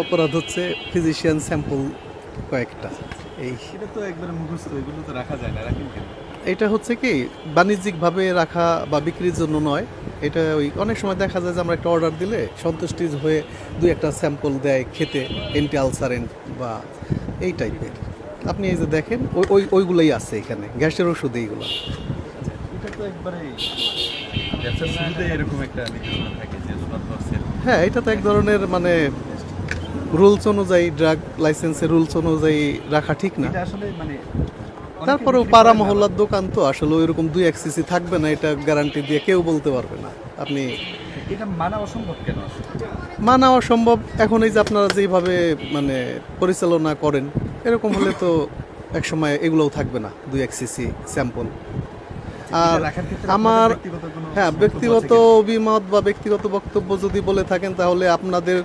অপরাধ হচ্ছে physician sample কয়েকটা। এই এটা তো একবারে মুখস্থ এগুলো তো রাখা যায় না রাখেন কেন? এটা হচ্ছে কি বাণিজ্যিকভাবে রাখা বা বিক্রির জন্য নয় এটা ওই অনেক সময় দেখা যায় যে আমরা একটা অর্ডার দিলে সন্তুষ্টি হয়ে দুই একটা স্যাম্পল দেয় খেতে এন্টি আলসারেন্ট বা এই টাইপের আপনি এই যে দেখেন ওই ওই ওইগুলোই আছে এখানে গ্যাসের ওষুধ এইগুলো। এটা তো একবারে এরকম একটা হ্যাঁ এটা তো এক ধরনের মানে রুলস অনুযায়ী ড্রাগ লাইসেন্সের রুলস অনুযায়ী রাখা ঠিক না। মানে তারপরেও পাড়া মহল্লার দোকান তো আসলে ওইরকম দুই এক সিসি থাকবে না এটা গ্যারান্টি দিয়ে কেউ বলতে পারবে না। আপনি এটা মানা অসম্ভব কেন মানা অসম্ভব এখন এই যে আপনারা যেইভাবে মানে পরিচালনা করেন এরকম হলে তো এক সময় এগুলোও থাকবে না দুই এক সিসি স্যাম্পল আর আমার হ্যাঁ ব্যক্তিগত অভিমত বা ব্যক্তিগত বক্তব্য যদি বলে থাকেন তাহলে আপনাদের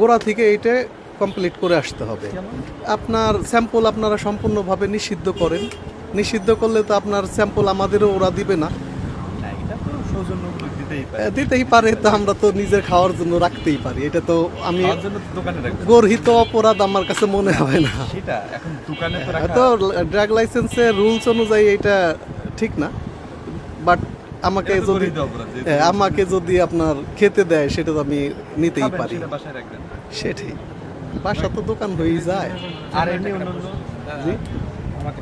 গোড়া থেকে এটা কমপ্লিট করে আসতে হবে। আপনার স্যাম্পল আপনারা সম্পূর্ণভাবে নিষিদ্ধ করেন। নিষিদ্ধ করলে তো আপনার স্যাম্পল আমাদেরও ওরা দিবে না। দিতেই পারে। তো আমরা তো নিজের খাওয়ার জন্য রাখতেই পারি। এটা তো আমি গর্হিত অপরাধ আমার কাছে মনে হয় না। তো ড্রাগ লাইসেন্সের রুলস অনুযায়ী এটা ঠিক না বাট আমাকে যদি হ্যাঁ, আমাকে যদি আপনার খেতে দেয় সেটা তো আমি নিতেই পারি। সেটাই। বাসা তো দোকান হয়েই যায়। আর এমনি অন্য জি? আমাকে